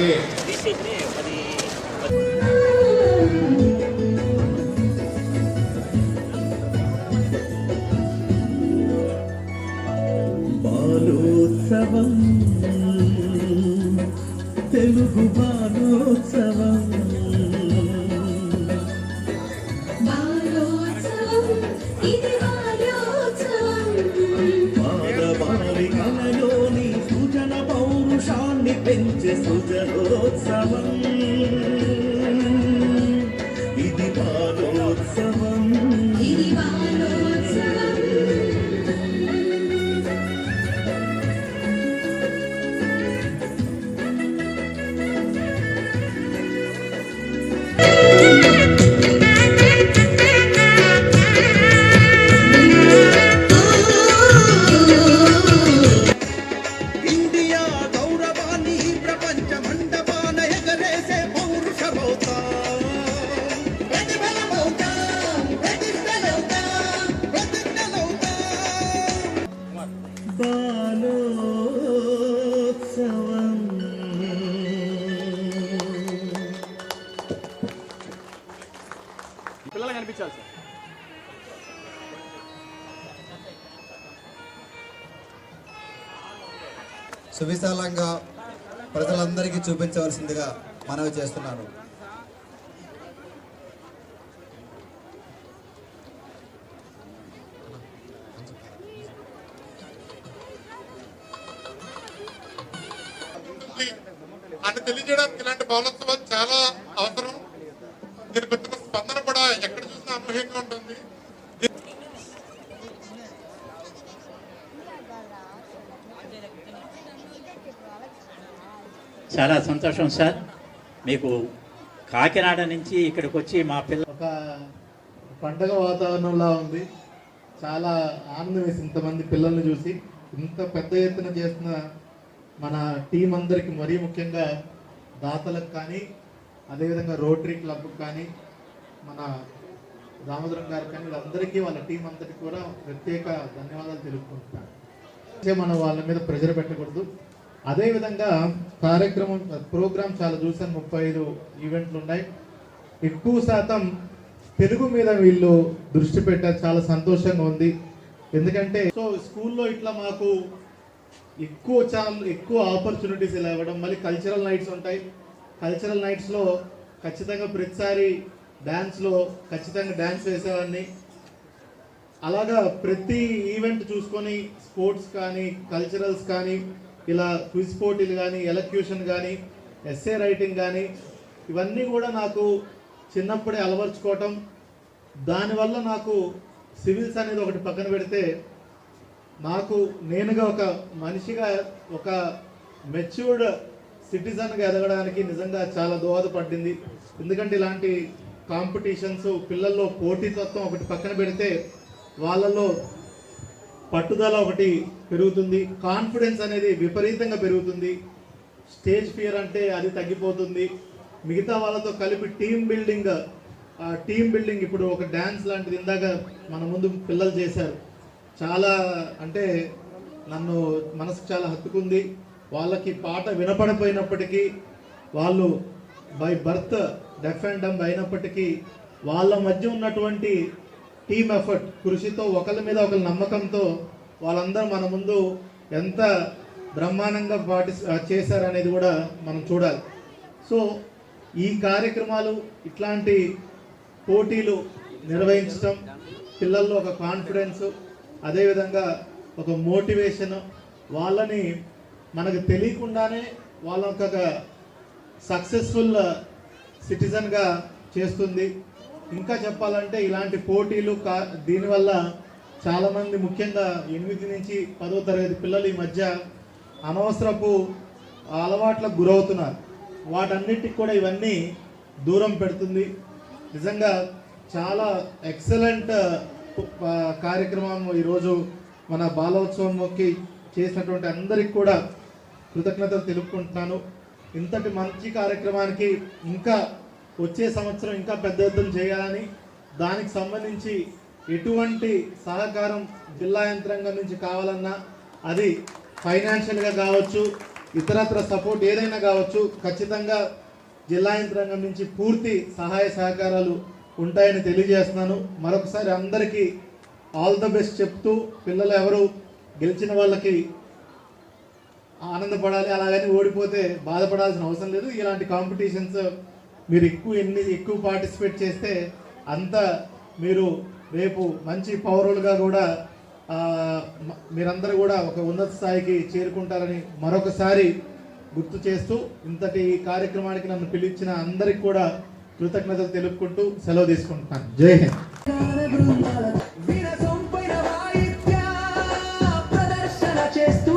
นี่ดิอดีาลูสวรรค์เทลูกบ้า sabam సువిశాలంగా ప్రజలందరికీ చూపించవలసిందిగా మనవి చేస్తున్నాను. అని తెలియజేయడానికి ఇలాంటి పౌనోత్సవాలు చాలా అవసరం దీనికి వచ్చిన స్పందన కూడా ఎక్కడ చూసినా అనూహ్యంగా ఉంటుంది చాలా సంతోషం సార్. మీకు కాకినాడ నుంచి ఇక్కడికి వచ్చి మా పిల్ల ఒక పండగ వాతావరణంలా ఉంది. చాలా ఆనందం వేసి ఇంతమంది పిల్లల్ని చూసి. ఇంత పెద్ద ఎత్తున చేస్తున్న మన టీం అందరికి మరీ ముఖ్యంగా దాతలకు కానీ అదేవిధంగా రోటరీ క్లబ్కి కానీ మన దామోదరం గారు కానీ వీళ్ళందరికీ వాళ్ళ టీం అందరికి కూడా ప్రత్యేక ధన్యవాదాలు తెలుపుకుంటున్నాను. మనం వాళ్ళ మీద ప్రెజర్ పెట్టకూడదు. అదేవిధంగా కార్యక్రమం ప్రోగ్రామ్ చాలా చూసాను ముప్పై ఐదు ఈవెంట్లు ఉన్నాయి. ఎక్కువ శాతం తెలుగు మీద వీళ్ళు దృష్టి పెట్టారు చాలా సంతోషంగా ఉంది. ఎందుకంటే సో స్కూల్లో ఇట్లా మాకు ఎక్కువ ఛానల్ ఎక్కువ ఆపర్చునిటీస్ ఇలా ఇవ్వడం మళ్ళీ కల్చరల్ నైట్స్ ఉంటాయి. కల్చరల్ నైట్స్లో ఖచ్చితంగా ప్రతిసారి డ్యాన్స్లో ఖచ్చితంగా డ్యాన్స్ వేసేవాడిని. అలాగా ప్రతి ఈవెంట్ చూసుకొని స్పోర్ట్స్ కానీ కల్చరల్స్ కానీ ఇలా క్విజ్ పోటీలు కానీ ఎలక్యూషన్ కానీ ఎస్ఏ రైటింగ్ కానీ ఇవన్నీ కూడా నాకు చిన్నప్పుడే అలవర్చుకోవటం. దానివల్ల నాకు సివిల్స్ అనేది ఒకటి పక్కన పెడితే నాకు నేనుగా ఒక మనిషిగా ఒక మెచ్యూర్డ్ సిటిజన్గా ఎదగడానికి నిజంగా చాలా దోహదపడింది ఎందుకంటే ఇలాంటి కాంపిటీషన్స్ పిల్లల్లో పోటీతత్వం ఒకటి పక్కన పెడితే వాళ్ళలో పట్టుదల ఒకటి పెరుగుతుంది. కాన్ఫిడెన్స్ అనేది విపరీతంగా పెరుగుతుంది. స్టేజ్ ఫియర్ అంటే అది తగ్గిపోతుంది. మిగతా వాళ్ళతో కలిపి టీమ్ బిల్డింగ్ టీమ్ బిల్డింగ్ ఇప్పుడు ఒక డ్యాన్స్ లాంటిది ఇందాక మన ముందు పిల్లలు చేశారు. చాలా అంటే నన్ను మనసుకు చాలా హత్తుకుంది. వాళ్ళకి పాట వినపడపోయినప్పటికీ వాళ్ళు by birth deaf and dumb అయినప్పటికీ వాళ్ళ మధ్య ఉన్నటువంటి టీమ్ ఎఫర్ట్ కృషితో ఒకరి మీద ఒకరి నమ్మకంతో వాళ్ళందరూ మన ముందు ఎంత బ్రహ్మాండంగా పాటి చేశారనేది కూడా మనం చూడాలి. సో ఈ కార్యక్రమాలు ఇట్లాంటి పోటీలు నిర్వహించడం పిల్లల్లో ఒక కాన్ఫిడెన్స్ అదేవిధంగా ఒక మోటివేషన్ వాళ్ళని మనకు తెలియకుండానే వాళ్ళ ఒక సక్సెస్ఫుల్ సిటిజన్గా చేస్తుంది. ఇంకా చెప్పాలంటే ఇలాంటి పోటీలు కా దీనివల్ల చాలామంది ముఖ్యంగా ఎనిమిది నుంచి పదో తరగతి పిల్లలు ఈ మధ్య అనవసరపు అలవాట్లకు గురవుతున్నారు. వాటన్నిటికి కూడా ఇవన్నీ దూరం పెడుతుంది. నిజంగా చాలా ఎక్సలెంట్ కార్యక్రమం ఈరోజు మన బాలోత్సవంకి చేసినటువంటి అందరికి కూడా కృతజ్ఞతలు తెలుపుకుంటున్నాను. ఇంతటి మంచి కార్యక్రమానికి ఇంకా వచ్చే సంవత్సరం ఇంకా పెద్ద ఎత్తున చేయాలని దానికి సంబంధించి ఎటువంటి సహకారం జిల్లా యంత్రాంగం నుంచి కావాలన్నా అది ఫైనాన్షియల్గా కావచ్చు ఇతరత్ర సపోర్ట్ ఏదైనా కావచ్చు ఖచ్చితంగా జిల్లా యంత్రాంగం నుంచి పూర్తి సహాయ సహకారాలు ఉంటాయని తెలియజేస్తున్నాను. మరొకసారి అందరికీ ఆల్ ద బెస్ట్ చెప్తూ పిల్లలు ఎవరు గెలిచిన వాళ్ళకి ఆనందపడాలి అలాగని ఓడిపోతే బాధపడాల్సిన అవసరం లేదు. ఇలాంటి కాంపిటీషన్స్ మీరు ఎక్కువ ఎన్ని ఎక్కువ పార్టిసిపేట్ చేస్తే అంత మీరు రేపు మంచి పౌరులుగా కూడా మీరందరూ కూడా ఒక ఉన్నత స్థాయికి చేరుకుంటారని మరొకసారి గుర్తు చేస్తూ ఇంతటి కార్యక్రమానికి నన్ను పిలిచిన అందరికి కూడా కృతజ్ఞతలు తెలుపుకుంటూ సెలవు తీసుకుంటున్నాను. జై హింద్. చేస్తూ